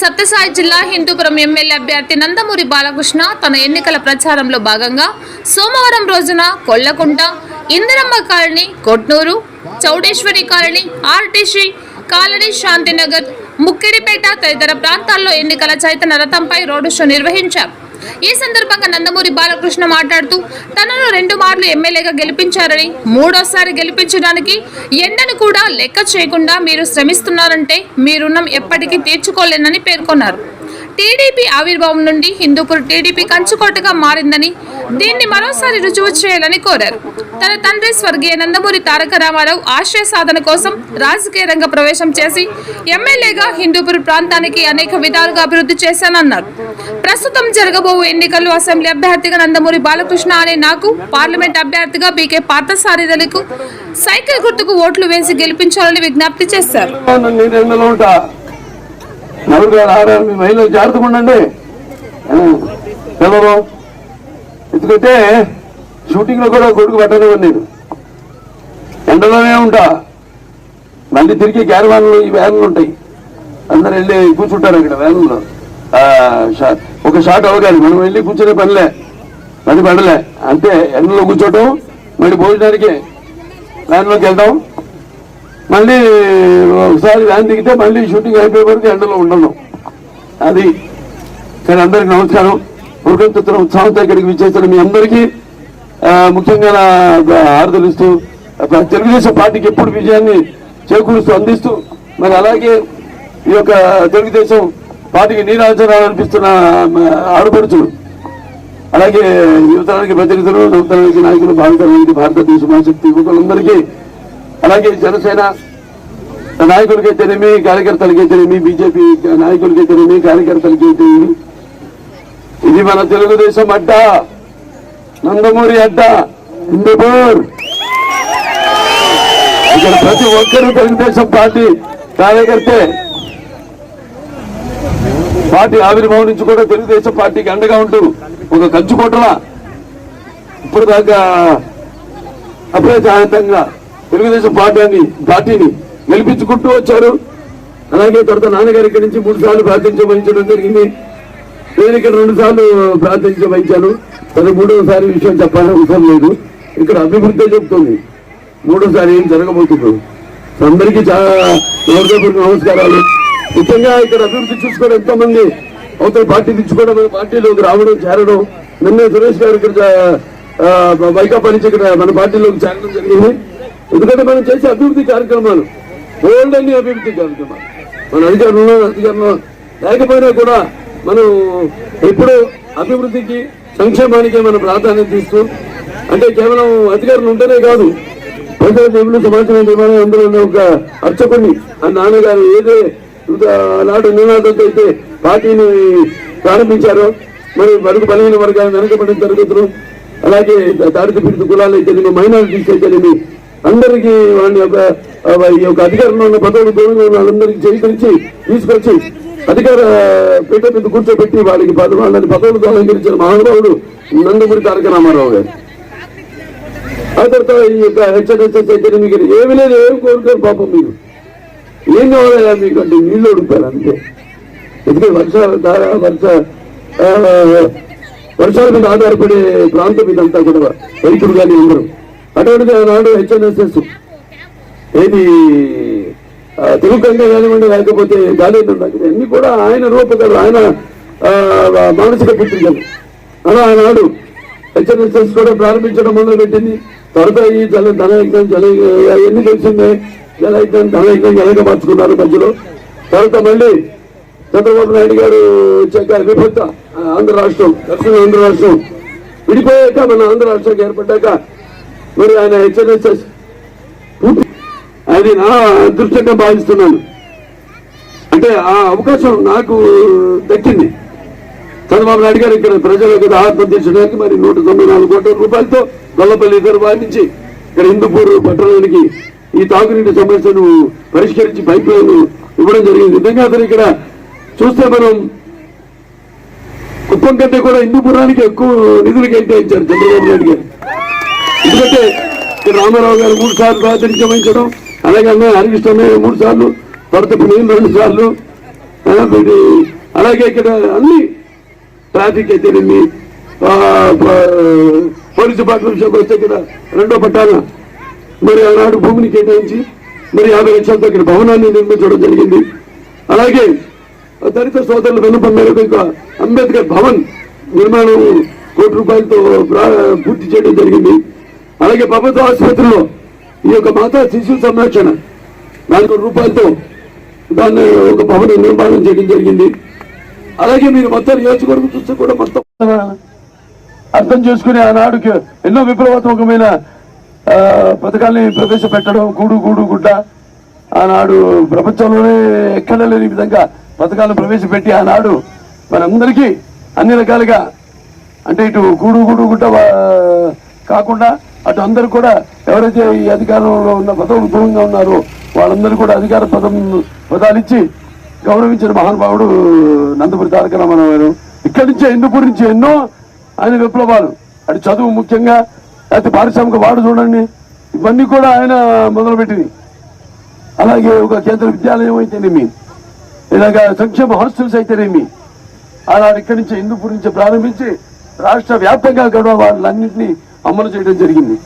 సత్యసాయి జిల్లా హిందూపురం ఎమ్మెల్యే అభ్యర్థి నందమూరి బాలకృష్ణ తన ఎన్నికల ప్రచారంలో భాగంగా సోమవారం రోజున Kollakunta Indiramma colony Kotnuru Chowdeshwari colony RTC colony Shantinagar Mukkidipeta తదితర ప్రాంతాల్లో ఎన్నికల చైతన్య రథంపై రోడ్డు షో నిర్వహించారు. ఈ సందర్భంగా నందమూరి బాలకృష్ణ మాట్లాడుతూ తనను రెండు మార్లు ఎమ్మెల్యేగా గెలిపించారని మూడోసారి గెలిపించడానికి ఎండను కూడా లెక్క చేయకుండా మీరు శ్రమిస్తున్నారంటే మీ రుణం ఎప్పటికీ తీర్చుకోలేనని పేర్కొన్నారు. టీడీపీ ఆవిర్భావం నుండి హిందూపూర్ టీడీపీ కంచుకోటగా మారిందని దీన్ని మరోసారి రుజువు చేయాలని కోరారు. తన తండ్రి స్వర్గీయ నందమూరి తారక రామారావు ఆశయ సాధన కోసం రాజకీయ రంగ ప్రవేశం చేసి ఎమ్మెల్యేగా హిందూపూర్ ప్రాంతానికి అనేక విధాలుగా అభివృద్ధి చేశానన్నారు. ప్రస్తుతం జరగబోవు ఎన్నికల్లో అసెంబ్లీ అభ్యర్థిగా నందమూరి బాలకృష్ణ అనే నాకు పార్లమెంట్ అభ్యర్థిగా బీకే పార్థసారథులకు సైకిల్ గుర్తుకు ఓట్లు వేసి గెలిపించాలని విజ్ఞప్తి చేశారు. నలుగురు ఆరు మహిళలు జాగ్రత్తగా ఉండండి. ఎవరు ఎందుకంటే షూటింగ్లో కూడా కొడుకు పెట్టనివ్వను నేను ఎండలోనే ఉంటా. మళ్ళీ తిరిగి క్యారవాన్లు ఈ వ్యాన్లు ఉంటాయి. అందరు వెళ్ళి కూర్చుంటారు అక్కడ వ్యాన్లో. షా- ఒక షాట్ అవగాలి మనం వెళ్ళి కూర్చునే పనిలే. పని పడలే అంటే ఎండలో కూర్చోటం మళ్ళీ భోజనానికి వ్యాన్లోకి వెళ్దాం మళ్ళీ ఒకసారి వ్యాన్ దిగితే మళ్ళీ షూటింగ్ అయిపోయే వరకు ఎండలో ఉండను. అది. సరే అందరికి నమస్కారం. ఉరకంతుత్ర ఉత్సాహంతో ఇక్కడికి విచ్చేసిన మీ అందరికీ ముఖ్యంగా నా ఆరుదలిస్తూ తెలుగుదేశం పార్టీకి ఎప్పుడు విజయాన్ని చేకూరుస్తూ అందిస్తూ మరి అలాగే ఈ యొక్క తెలుగుదేశం పార్టీకి నీరాజనాలు అనిపిస్తున్న ఆడపడుచులు అలాగే యువతరానికి ప్రతినిధులు నవతరానికి నాయకులు భారతదేశ భారతదేశ మహాశక్తి యువకులందరికీ అలాగే జనసేన నాయకులకైతేనేమి కార్యకర్తలకైతేనేమి బీజేపీ నాయకులకైతేనేమి కార్యకర్తలకైతేనేమి ఇది మన తెలుగుదేశం అడ్డ. నందమూరి అడ్డ. హిందూపూర్. ఇక్కడ ప్రతి ఒక్కరూ తెలుగుదేశం పార్టీ కార్యకర్తే. పార్టీ ఆవిర్భావం నుంచి కూడా తెలుగుదేశం పార్టీకి అండగా ఉంటూ ఒక కంచుకోటలా ఇప్పుడు దాకా అప్రచారితంగా తెలుగుదేశం పార్టీని పార్టీని గెలిపించుకుంటూ వచ్చారు. అలాగే తర్వాత నాన్నగారి ఇక్కడి నుంచి మూడు సార్లు ప్రాతినిధ్యం జరిగింది. నేను ఇక్కడ రెండు సార్లు ప్రాతినిధ్యం వహించాను మూడోసారి విషయం చెప్పాలని అవసరం లేదు. ఇక్కడ అభివృద్ధి చెప్తుంది. మూడోసారి ఏం జరగబోతుంది. అందరికీ చాలా నమస్కారాలు. ముఖ్యంగా ఇక్కడ అభివృద్ధి చూసుకోవడం ఎంతో మంది అవతల పార్టీ తెచ్చుకోవడం పార్టీలోకి రావడం చేరడం. నిన్న సురేష్ గారు ఇక్కడ వైకాపా నుంచి ఇక్కడ మన పార్టీలోకి చేరడం జరిగింది. ఎందుకంటే మనం చేసే అభివృద్ధి కార్యక్రమాలు ఓల్డ్ అన్ని అభివృద్ధి కార్యక్రమాలు. మన అధికారంలో అధికారంలో లేకపోయినా కూడా మనం ఎప్పుడు అభివృద్ధికి సంక్షేమానికి మనం ప్రాధాన్యత ఇస్తూ అంటే కేవలం అధికారులు ఉంటేనే కాదు ప్రజల దేవుడు సమాచారం నిర్మాణం అందులో ఒక అర్చకుని ఆ నాన్నగారు ఏదే నాడు నినాదంతో అయితే పార్టీని ప్రారంభించారో మరి వరకు బలహీన వర్గాలు వెనకబడిన తరగతులు అలాగే దారిద్ర పీడిత కులాలు అయితేనేమి మైనారిటీస్ అయితేనేమి అందరికీ వాళ్ళ యొక్క ఈ యొక్క అధికారంలో ఉన్న పదవులు దూరంగా ఉన్న వాళ్ళందరికీ చేకరించి తీసుకొచ్చి అధికార పీఠ మీద కూర్చోబెట్టి వాళ్ళకి పదవాళ్ళని వాళ్ళని పదవులు అలంకరించిన మహానుభావుడు నందమూరి తారక రామారావు గారు. ఆ తర్వాత ఈ యొక్క హెచ్ఎన్ఎస్ఎస్ అయితే ఏమి లేదు ఏం కోరుకోరు పాపం మీరు. ఏం కావాలయ్యా మీకు అంటే నీళ్ళు అడుగుతారు అంతే. ఎందుకంటే వర్షాల వర్ష వర్షాల మీద ఆధారపడే ప్రాంతం ఇదంతా కూడా రైతులు కానీ అందరూ అటువంటిది ఆనాడు హెచ్ఎన్ఎస్ఎస్ ఏది ఆ, తెలుగు గంగ కానివ్వండి లేకపోతే గాలేంద్ర అన్ని కూడా ఆయన రూపకలు ఆయన మానసిక పుత్రికలు అలా ఆనాడు హెచ్ఎన్ఎస్ఎస్ కూడా ప్రారంభించడం మొదలు పెట్టింది తర్వాత ఈ జల ధనయజ్ఞం జల అవన్నీ తెలిసిందే. జలయజ్ఞం ధనయజ్ఞం జలగా మార్చుకున్నారు మధ్యలో? తర్వాత మళ్ళీ చంద్రబాబు నాయుడు గారు వచ్చాక విభక్త ఆంధ్ర రాష్ట్రం దక్షిణ ఆంధ్ర రాష్ట్రం విడిపోయాక మన ఆంధ్ర రాష్ట్రం ఏర్పడ్డాక మరి ఆయన హెచ్ఎన్ఎస్ఎస్ అది నా అదృష్టంగా భావిస్తున్నాను. అంటే ఆ అవకాశం నాకు దక్కింది. చంద్రబాబు నాయుడు గారు ఇక్కడ ప్రజలకు ఆత్మ తీర్చడానికి మరి నూట తొంభై నాలుగు కోట్ల రూపాయలతో గొల్లపల్లి రిజర్వాయర్ నుంచి ఇక్కడ హిందూపూర్ పట్టణానికి ఈ తాగునీటి సమస్యను పరిష్కరించి పైప్ లైన్ ఇవ్వడం జరిగింది. నిజంగా అతను ఇక్కడ చూస్తే మనం కుప్పం కంటే కూడా హిందూపురానికి ఎక్కువ నిధులు కేటాయించారు చంద్రబాబు నాయుడు గారు. ఎందుకంటే రామారావు గారు మూడు సార్లు ప్రాతినిధ్యం వహించడం అలాగే హరికృష్ణ మూడు సార్లు భరతపు నేను రెండు సార్లు అలాగే ఇక్కడ అన్ని ట్రాఫిక్ అయితే పోలీసు ప- పోలీస్ డిపార్ట్మెంట్ వస్తే ఇక్కడ రెండో పట్టాన మరి ఆనాడు భూమిని కేటాయించి మరి యాభై లక్షలతో ఇక్కడ భవనాన్ని నిర్మించడం జరిగింది. అలాగే దళిత సోదరుల విన్నపం మేరకు ఇంకా అంబేద్కర్ భవన్ నిర్మాణం కోటి రూపాయలతో పూర్తి చేయడం జరిగింది. అలాగే ప్రభుత్వ ఆసుపత్రిలో ఈ యొక్క మాతా శిశు సంరక్షణ నాలుగు రూపాయలతో దాన్ని ఒక భవన నిర్మాణం చేయడం జరిగింది. అలాగే మీరు మొత్తం నియోజకవర్గం చూస్తే కూడా మొత్తం అర్థం చేసుకుని ఆనాడుకి ఎన్నో విప్లవాత్మకమైన పథకాల్ని ప్రవేశపెట్టడం గూడు గూడు గుడ్డ ఆనాడు ప్రపంచంలోనే ఎక్కడ లేని విధంగా పథకాలను ప్రవేశపెట్టి ఆనాడు మనందరికీ అన్ని రకాలుగా అంటే ఇటు గూడు గూడు గుడ్డ కాకుండా అటు అందరూ కూడా ఎవరైతే ఈ అధికారంలో ఉన్న పదవులు దూరంగా ఉన్నారో వాళ్ళందరూ కూడా అధికార పదం పదాలు ఇచ్చి గౌరవించిన మహానుభావుడు నందపురి తారక రామారావు ఇక్కడి నుంచే హిందూపూర్ నుంచి ఎన్నో ఆయన విప్లవాలు. అటు చదువు ముఖ్యంగా లేకపోతే పారిశ్రామిక వాడు చూడండి. ఇవన్నీ కూడా ఆయన మొదలుపెట్టింది. అలాగే ఒక కేంద్ర విద్యాలయం అయితేనేమి ఇలాగ సంక్షేమ హాస్టల్స్ అయితేనేమి అలా ఇక్కడి నుంచి హిందూపూర్ నుంచి ప్రారంభించి రాష్ట్ర వ్యాప్తంగా గడవ వాళ్ళన్నింటినీ అమలు చేయడం జరిగింది.